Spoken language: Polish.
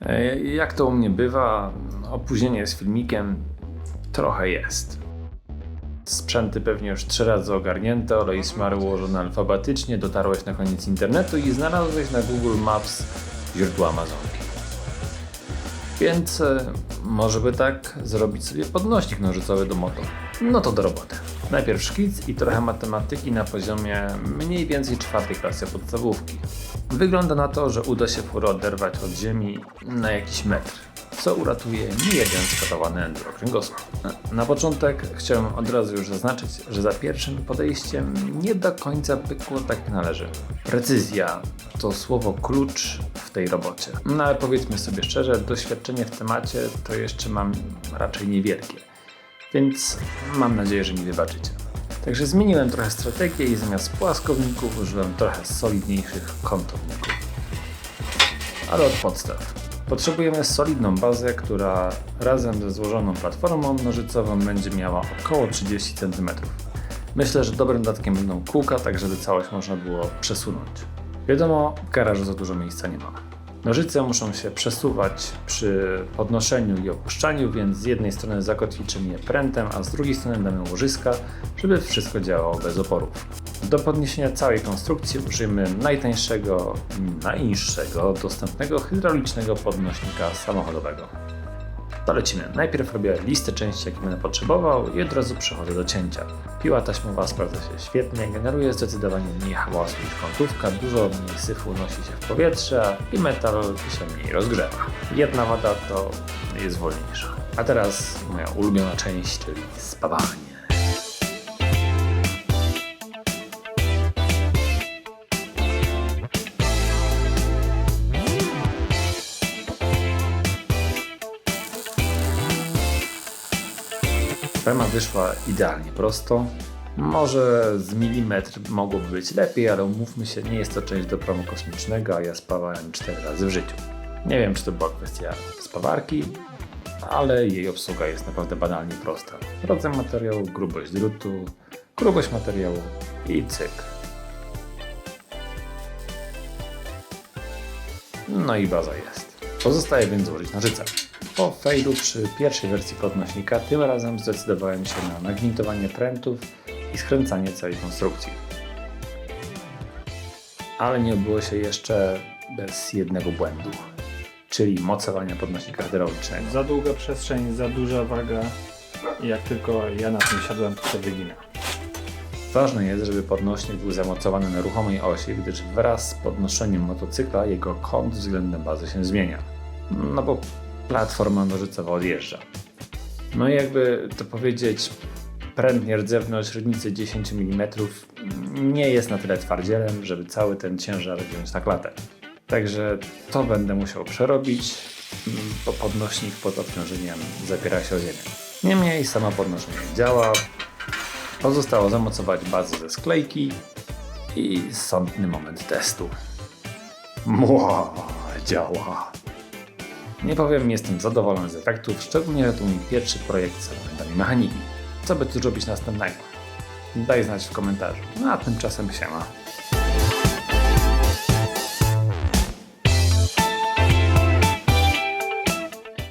E, Jak to u mnie bywa, opóźnienie z filmikiem trochę jest. Sprzęty pewnie już trzy razy ogarnięte, olej smary ułożony alfabetycznie, dotarłeś na koniec internetu i znalazłeś na Google Maps źródło Amazonki. Więc e, może by tak zrobić sobie podnośnik nożycowy do moto. No to do roboty. Najpierw szkic i trochę matematyki na poziomie mniej więcej czwartej klasy podstawówki. Wygląda na to, że uda się furę oderwać od ziemi na jakiś metr, co uratuje niejeden skatowany endokręgosłup. Na początek chciałem od razu już zaznaczyć, że za pierwszym podejściem nie do końca pykło tak należy. Precyzja to słowo klucz w tej robocie. No ale powiedzmy sobie szczerze, doświadczenie w temacie to jeszcze mam raczej niewielkie, więc mam nadzieję, że mi wybaczycie. Także zmieniłem trochę strategię i zamiast płaskowników użyłem trochę solidniejszych kątowników. Ale od podstaw. Potrzebujemy solidną bazę, która razem ze złożoną platformą nożycową będzie miała około 30 cm. Myślę, że dobrym dodatkiem będą kółka, tak żeby całość można było przesunąć. Wiadomo, w garażu za dużo miejsca nie ma. Nożyce muszą się przesuwać przy podnoszeniu i opuszczaniu, więc z jednej strony zakotwiczymy je prętem, a z drugiej strony damy łożyska, żeby wszystko działało bez oporów. Do podniesienia całej konstrukcji użyjemy najtańszego, najniższego, dostępnego hydraulicznego podnośnika samochodowego. To lecimy. Najpierw robię listę części, jakie będę potrzebował i od razu przechodzę do cięcia. Piła taśmowa sprawdza się świetnie, generuje zdecydowanie mniej hałasu niż kątówka, dużo mniej syfu unosi się w powietrze i metal się mniej rozgrzewa. Jedna wada to jest wolniejsza. A teraz moja ulubiona część, czyli spawanie. Fema wyszła idealnie prosto. Może z milimetr mogłoby być lepiej, ale umówmy się, nie jest to część do promu kosmicznego, a ja spawałem 4 razy w życiu. Nie wiem, czy to była kwestia spawarki, ale jej obsługa jest naprawdę banalnie prosta. Rodzaj materiału, grubość drutu, grubość materiału i cyk. No i baza jest. Pozostaje więc złożyć nożyce. Po fejlu przy pierwszej wersji podnośnika tym razem zdecydowałem się na nagwintowanie prętów i skręcanie całej konstrukcji. Ale nie było się jeszcze bez jednego błędu, czyli mocowania podnośnika hydraulicznego. Za długa przestrzeń, za duża waga i jak tylko ja na tym siadłem, to się wygina. Ważne jest, żeby podnośnik był zamocowany na ruchomej osi, gdyż wraz z podnoszeniem motocykla jego kąt względem bazy się zmienia. No bo platforma nożycowa odjeżdża. No i jakby to powiedzieć, pręt nierdzewny o średnicy 10 mm nie jest na tyle twardzielem, żeby cały ten ciężar wziąć na klatę. Także to będę musiał przerobić, bo podnośnik pod obciążeniem zapiera się o ziemię. Niemniej samo podnoszenie działa, Pozostało zamocować bazę ze sklejki i sądny moment testu. Mła, działa. Nie powiem, jestem zadowolony z efektów, szczególnie, że to mój pierwszy projekt z elementami mechaniki. Co by tu robić następnego? Daj znać w komentarzu. No a tymczasem siema.